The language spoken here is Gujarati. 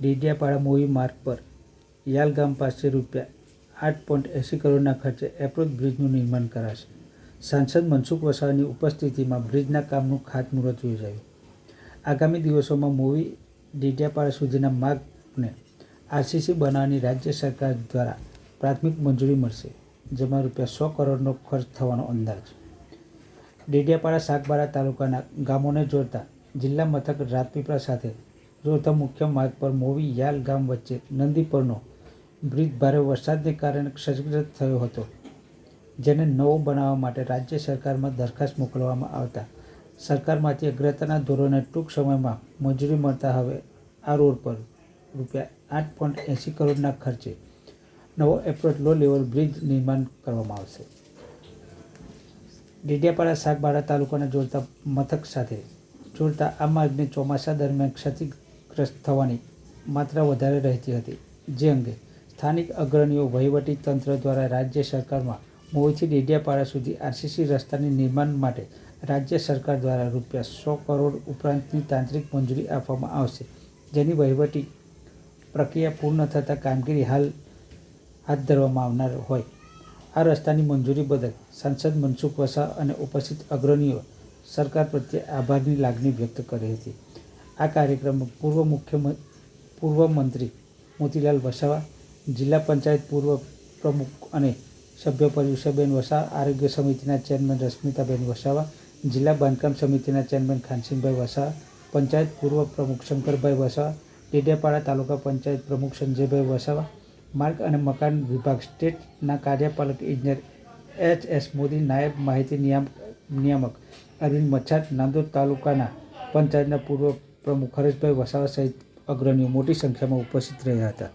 ડેડિયાપાડા મૂવી માર્ગ પર યાલગામ પાસે રૂપિયા આઠ પોઈન્ટ એંસી કરોડના ખર્ચે એપ્રોચ બ્રિજનું નિર્માણ કરાશે. સાંસદ મનસુખ વસાવાની ઉપસ્થિતિમાં બ્રિજના કામનું ખાતમુહૂર્ત યોજાયું. આગામી દિવસોમાં મૂવી ડેડિયાપાડા સુધીના માર્ગને આરસીસી બનાવવાની રાજ્ય સરકાર દ્વારા પ્રાથમિક મંજૂરી મળશે, જેમાં રૂપિયા સો કરોડનો ખર્ચ થવાનો અંદાજ. ડેડિયાપાડા સાગબારા તાલુકાના ગામોને જોડતા જિલ્લા મથક રાજપીપળા સાથે જોડતા મુખ્ય માર્ગ પર મોવી યાલ ગામ વચ્ચે નંદી પરનો બ્રિજ ભારે વરસાદને કારણે ક્ષતિગ્રસ્ત થયો હતો, જેને નવો બનાવવા માટે રાજ્ય સરકારમાં દરખાસ્ત મોકલવામાં આવતા. સરકારમાંથી અગ્રતાના ધોરણે ટૂંક સમયમાં મંજૂરી મળતા હવે આ રોડ પર રૂપિયા આઠ પોઈન્ટ એંસી કરોડના ખર્ચે નવો એપ્રોચ લો લેવલ બ્રિજ નિર્માણ કરવામાં આવશે. ડેડિયાપાડા શાકબારા તાલુકાને જોડતા મથક સાથે જોડતા આ માર્ગને ચોમાસા દરમિયાન ક્ષતિગ્રસ્ત થવાની માત્રા વધારે રહેતી હતી. જે અંગે સ્થાનિક અગ્રણીઓ વહીવટી તંત્ર દ્વારા રાજ્ય સરકારમાં મોવીથી ડેડિયાપાડા સુધી આરસીસી રસ્તાની નિર્માણ માટે રાજ્ય સરકાર દ્વારા રૂપિયા સો કરોડ ઉપરાંતની તાંત્રિક મંજૂરી આપવામાં આવશે. જેની વહીવટી પ્રક્રિયા પૂર્ણ થતાં કામગીરી હાલ હાથ ધરવામાં આવનાર હોય. આ રસ્તાની મંજૂરી બદલ સાંસદ મનસુખ વસા અને ઉપસ્થિત અગ્રણીઓ સરકાર પ્રત્યે આભારની લાગણી વ્યક્ત કરી હતી. આ કાર્યક્રમમાં પૂર્વ મુખ્ય પૂર્વ મંત્રી મોતીલાલ વસાવા, જિલ્લા પંચાયત પૂર્વ પ્રમુખ અને સભ્ય પર્યુષાબેન વસાવા, આરોગ્ય સમિતિના ચેરમેન રશ્મિતાબેન વસાવા, જિલ્લા બાંધકામ સમિતિના ચેરમેન ખાનસિંહભાઈ વસાવા, પંચાયત પૂર્વ પ્રમુખ શંકરભાઈ વસાવા, ડેડિયાપાડા તાલુકા પંચાયત પ્રમુખ સંજયભાઈ વસાવા, માર્ગ અને મકાન વિભાગ સ્ટેટના કાર્યપાલક ઇજનેર એચ એસ મોદી, નાયબ માહિતી નિયામ, નિયામક અરવિંદ મચ્છાર, નાંદોદ તાલુકાના પંચાયતના પૂર્વ પ્રમુખ હરેશભાઈ વસાવા સહિત અગ્રણીઓ મોટી સંખ્યામાં ઉપસ્થિત રહ્યા હતા.